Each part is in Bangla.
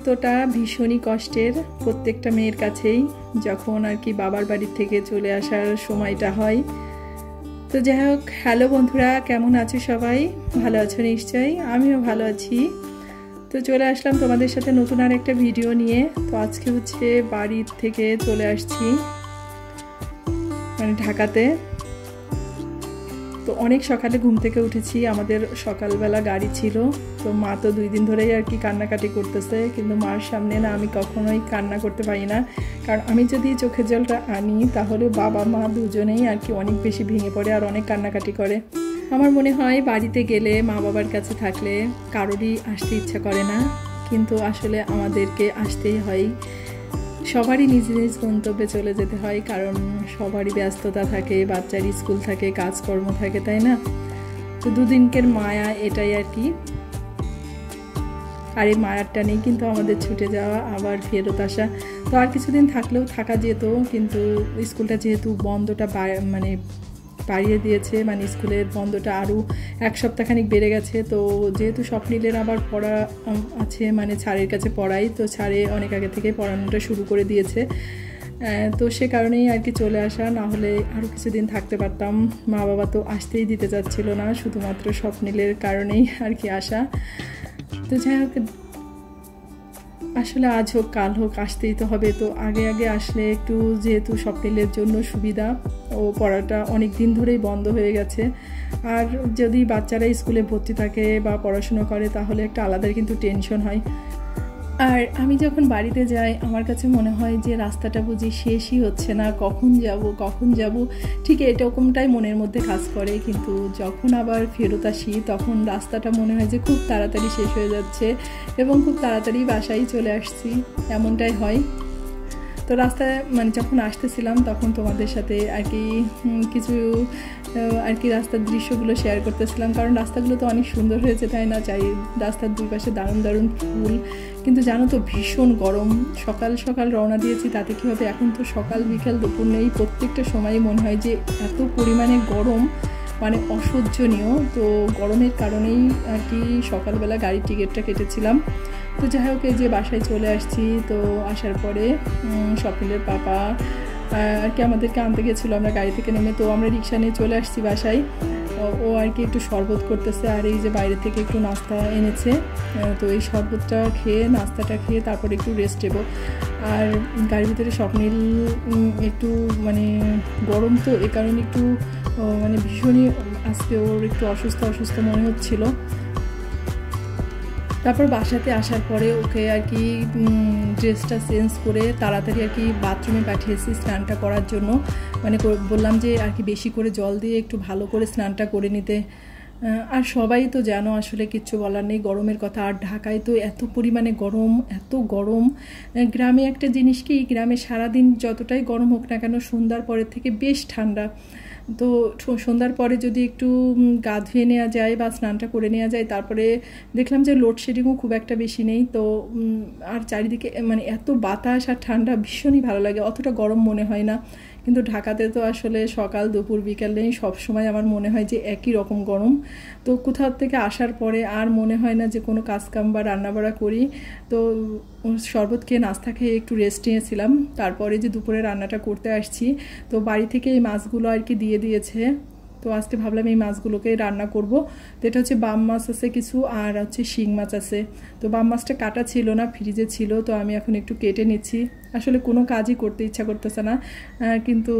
মুহূর্তটা ভীষণই কষ্টের প্রত্যেকটা মেয়ের কাছেই, যখন আর কি বাবার বাড়ির থেকে চলে আসার সময়টা হয়। তো যাই হোক, হ্যালো বন্ধুরা, কেমন আছো সবাই? ভালো আছো নিশ্চয়ই? আমিও ভালো আছি। তো চলে আসলাম তোমাদের সাথে নতুন আর একটা ভিডিও নিয়ে। তো আজকে হচ্ছে বাড়ির থেকে চলে আসছি মানে ঢাকাতে। তো অনেক সকালে ঘুম থেকে উঠেছি, আমাদের সকালবেলা গাড়ি ছিল। তো মা তো দুই দিন ধরেই আর কি কান্নাকাটি করতেছে, কিন্তু মার সামনে না আমি কখনোই কান্না করতে পারি না। কারণ আমি যদি চোখের জলটা আনি, তাহলে বাবা মা দুজনেই আর কি অনেক বেশি ভেঙে পড়ে আর অনেক কান্নাকাটি করে। আমার মনে হয় বাড়িতে গেলে মা বাবার কাছে থাকলে কারোরই আসতে ইচ্ছা করে না, কিন্তু আসলে আমাদেরকে আসতেই হয়। সবারই নিজ নিজ গন্তব্যে চলে যেতে হয়, কারণ সবারই ব্যস্ততা থাকে, বাচ্চার স্কুল থাকে, কাজকর্ম থাকে, তাই না? তো দুদিনকের মায়া এটাই আর কি। আর এই মায়ারটা নেই কিন্তু আমাদের ছুটে যাওয়া, আবার ফেরত আসা। তো আর কিছুদিন থাকলেও থাকা যেত, কিন্তু স্কুলটা যেহেতু বন্ধটা মানে বাড়িয়ে দিয়েছে মানে স্কুলের বন্ধটা আরও এক সপ্তাহখানিক বেড়ে গেছে। তো যেহেতু স্বপ্নিলের আবার পড়া আছে মানে ছাড়ের কাছে পড়াই, তো ছাড়ে অনেক আগে থেকে পড়ানোটা শুরু করে দিয়েছে। তো সে কারণেই আর কি চলে আসা, না হলে আরও কিছুদিন থাকতে পারতাম। মা বাবা তো আসতেই দিতে চাচ্ছিল না, শুধুমাত্র স্বপ্নিলের কারণেই আর কি আসা। তো যাই হোক আসলে আজ হোক, কাল হোক, আসতেই তো হবে। তো আগে আগে আসলে একটু যেহেতু স্বপ্নিলের জন্য সুবিধা, ও পড়াটা অনেক দিন ধরেই বন্ধ হয়ে গেছে। আর যদি বাচ্চারা স্কুলে ভর্তি থাকে বা পড়াশুনো করে, তাহলে একটা আলাদা কিন্তু টেনশন হয়। আর আমি যখন বাড়িতে যাই, আমার কাছে মনে হয় যে রাস্তাটা বুঝি শেষই হচ্ছে না। কখন যাব কখন যাব? ঠিক এরকমটাই মনের মধ্যে কাজ করে। কিন্তু যখন আবার ফেরত আসি, তখন রাস্তাটা মনে হয় যে খুব তাড়াতাড়ি শেষ হয়ে যাচ্ছে এবং খুব তাড়াতাড়ি বাসায় চলে আসছি। এমনটাই হয়। তো রাস্তায় মানে যখন আসতেছিলাম, তখন তোমাদের সাথে আর কি কিছু আর কি রাস্তার দৃশ্যগুলো শেয়ার করতেছিলাম। কারণ রাস্তাগুলো তো অনেক সুন্দর হয়েছে, তাই না? চাই, রাস্তার দুই পাশে দারুণ দারুণ ফুল। কিন্তু জানো তো, ভীষণ গরম। সকাল সকাল রওনা দিয়েছি, তাতে কী হবে? এখন তো সকাল বিকাল দুপুর নেই। প্রত্যেকটা সময় মনে হয় যে এত পরিমাণে গরম মানে অসহ্যনীয়। তো গরমের কারণেই আর কি সকালবেলা গাড়ির টিকিটটা কেটেছিলাম। তো যাই হোক, এই যে বাসায় চলে আসছি, তো আসার পরে স্বপ্নিলের পাপা আর কি আমাদেরকে আনতে গেছিল, আমরা গাড়ি থেকে নেমে, তো আমরা রিক্সা নিয়ে চলে আসছি বাসায়। ও আর কি একটু শরবত করতেছে, আর এই যে বাইরে থেকে একটু নাস্তা এনেছে তো এই শরবতটা খেয়ে, নাস্তাটা খেয়ে তারপরে একটু রেস্ট নেব। আর গাড়ির ভিতরে স্বপ্নিল একটু মানে গরম তো, এ কারণে একটু মানে ভীষণই আজকে ওর একটু অসুস্থ অসুস্থ মনে হচ্ছিল। তারপর বাসাতে আসার পরে ওকে আর কি ড্রেসটা চেঞ্জ করে তাড়াতাড়ি আর কি বাথরুমে পাঠিয়েছি স্নানটা করার জন্য। মানে বললাম যে আর কি বেশি করে জল দিয়ে একটু ভালো করে স্নানটা করে নিতে। আর সবাই তো জানো আসলে কিচ্ছু বলার নেই, গরমের কথা। আর ঢাকায় তো এত পরিমাণে গরম, এত গরম। গ্রামে একটা জিনিস কি, গ্রামে সারাদিন যতটাই গরম হোক না কেন, সন্ধ্যার পরের থেকে বেশ ঠান্ডা। তো সন্ধ্যার পরে যদি একটু গা ধুয়ে নেওয়া যায় বা স্নানটা করে নেওয়া যায়, তারপরে দেখলাম যে লোডশেডিংও খুব একটা বেশি নেই। তো আর চারিদিকে মানে এত বাতাস আর ঠান্ডা ভীষণই ভালো লাগে, অতটা গরম মনে হয় না। কিন্তু ঢাকাতে তো আসলে সকাল, দুপুর, বিকাল সবসময় আমার মনে হয় যে একই রকম গরম। তো কোথাও থেকে আসার পরে আর মনে হয় না যে কোনো কাজকাম বা রান্নাবাড়া করি। তো শরবত খেয়ে নাস্তা খেয়ে একটু রেস্ট নিয়েছিলাম। তারপরে যে দুপুরে রান্নাটা করতে আসছি, তো বাড়ি থেকে এই মাছগুলো আর কি দিয়ে দিয়েছে। তো আজকে ভাবলাম এই মাছগুলোকে রান্না করব। তো এটা হচ্ছে বাম মাছ আছে কিছু, আর হচ্ছে শিং মাছ আছে। তো বাম মাছটা কাটা ছিল না, ফ্রিজে ছিল। তো আমি এখন একটু কেটে নিচ্ছি। আসলে কোনো কাজই করতে ইচ্ছা করতেছে না কিন্তু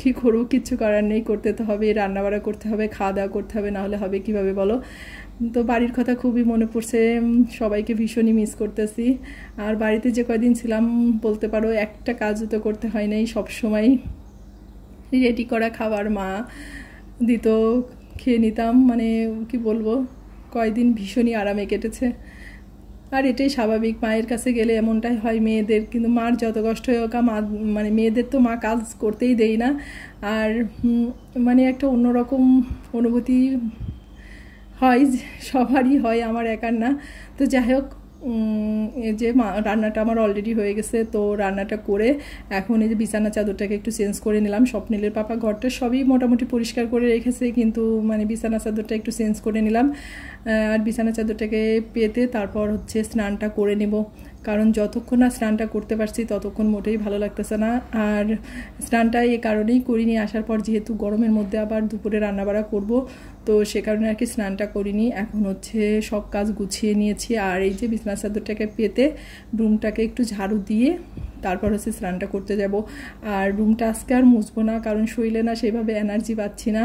কী করব, কিচ্ছু করার নেই, করতে তো হবে, রান্নাবাড়া করতে হবে খাওয়া দাওয়া করতে হবে, নাহলে হবে কীভাবে বলো? তো বাড়ির কথা খুবই মনে পড়ছে সবাইকে ভীষণই মিস করতেছি। আর বাড়িতে যে কয়দিন ছিলাম, বলতে পারো একটা কাজও তো করতে হয় নাই সবসময় রেডি করা খাবার মা দিত, খেয়ে নিতাম মানে কি বলব, কয়দিন ভীষণই আরামে কেটেছে। আর এটাই স্বাভাবিক, মায়ের কাছে গেলে এমনটাই হয় মেয়েদের। কিন্তু মার যত কষ্ট হোক মা মানে মেয়েদের তো মা কাজ করতেই দেই না। আর মানে একটা অন্যরকম অনুভূতি হয় সবারই হয়, আমার একার না। তো যাই হোক যে রান্নাটা আমার অলরেডি হয়ে গেছে, তো রান্নাটা করে এখন এই যে বিছানা চাদরটাকে একটু চেঞ্জ করে নিলাম। স্বপ্নিলের পাপা ঘরটা সবই মোটামুটি পরিষ্কার করে রেখেছে, কিন্তু মানে বিছানা চাদরটা একটু চেঞ্জ করে নিলাম। আর বিছানা চাদরটাকে পেতে তারপর হচ্ছে স্নানটা করে নেব। কারণ যতক্ষণ না স্নানটা করতে পারছি, ততক্ষণ মোটেই ভালো লাগতেছে না। আর স্নানটা এই কারণেই করিনি, আসার পর যেহেতু গরমের মধ্যে আবার দুপুরে রান্নাবাড়া করব, তো সে কারণে আর কি স্নানটা করিনি। এখন হচ্ছে সব কাজ গুছিয়ে নিয়েছি। আর এই যে বিছনা চাদরটাকে পেতে রুমটাকে একটু ঝাড়ু দিয়ে তারপর হচ্ছে স্নানটা করতে যাব। আর রুমটা আজকে আর মুছবো না, কারণ শরীরে না সেভাবে এনার্জি পাচ্ছি না।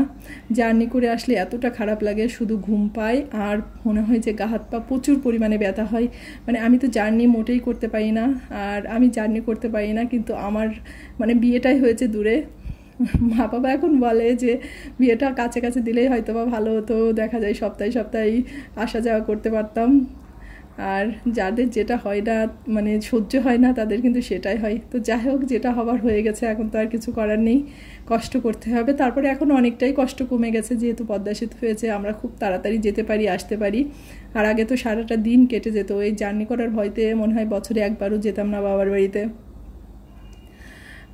জার্নি করে আসলে এতটা খারাপ লাগে, শুধু ঘুম পাই আর মনে হয় যে গা হাত পা প্রচুর পরিমাণে ব্যথা হয়। মানে আমি তো জার্নি মোটেই করতে পারি না, আর আমি জার্নি করতে পারি না, কিন্তু আমার মানে বিয়েটাই হয়েছে দূরে। মা বাবা এখন বলে যে বিয়েটা কাছে কাছে দিলেই হয়তো বা ভালো হতো, দেখা যায় সপ্তাহে সপ্তাহে আসা যাওয়া করতে পারতাম। আর যাদের যেটা হয় না মানে সহ্য হয় না, তাদের কিন্তু সেটাই হয়। তো যাই হোক, যেটা হবার হয়ে গেছে, এখন তো আর কিছু করার নেই। কষ্ট করতে হবে। তারপরে এখন অনেকটাই কষ্ট কমে গেছে, যেহেতু পদ্মা সেতু হয়েছে, আমরা খুব তাড়াতাড়ি যেতে পারি, আসতে পারি। আর আগে তো সারাটা দিন কেটে যেত, এই জার্নি করার ভয়তে মনে হয় বছরে একবারও যেতাম না বাবার বাড়িতে।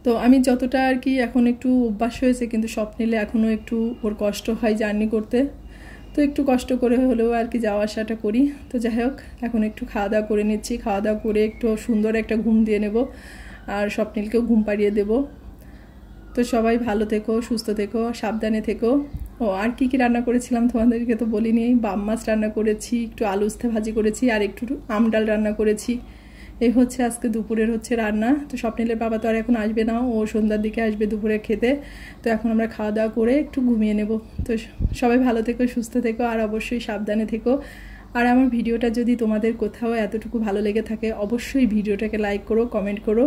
তো আমি যতটা আর কি এখন একটু অভ্যাস হয়েছে, কিন্তু স্বপ্ন নিলে এখনও একটু ওর কষ্ট হয় জার্নি করতে। তো একটু কষ্ট করে হলেও আর কি যাওয়া আসাটা করি। তো যাই হোক, এখন একটু খাওয়া দাওয়া করে নিচ্ছি। খাওয়া দাওয়া করে একটু সুন্দর একটা ঘুম দিয়ে নেব। আর স্বপ্নিলকেও ঘুম পাড়িয়ে দেব। তো সবাই ভালো থেকো, সুস্থ থেকো, সাবধানে থেকো। ও, আর কি কি রান্না করেছিলাম তোমাদেরকে তো বলিনি। বাম মাছ রান্না করেছি, একটু আলু উস্তে ভাজি করেছি, আর একটু আম ডাল রান্না করেছি। এই হচ্ছে আজকে দুপুরের হচ্ছে রান্না। তো স্বপ্নিলের বাবা তো আর এখন আসবে না, ও সন্ধ্যার দিকে আসবে দুপুরে খেতে। তো এখন আমরা খাওয়া দাওয়া করে একটু ঘুমিয়ে নেব। তো সবাই ভালো থেকো, সুস্থ থেকো, আর অবশ্যই সাবধানে থেকো। আর আমার ভিডিওটা যদি তোমাদের কোথাও এতটুকু ভালো লেগে থাকে, অবশ্যই ভিডিওটাকে লাইক করো কমেন্ট করো।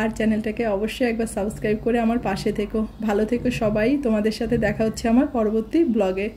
আর চ্যানেলটাকে অবশ্যই একবার সাবস্ক্রাইব করে আমার পাশে থেকো। ভালো থেকো সবাই, তোমাদের সাথে দেখা হচ্ছে আমার পরবর্তী ব্লগে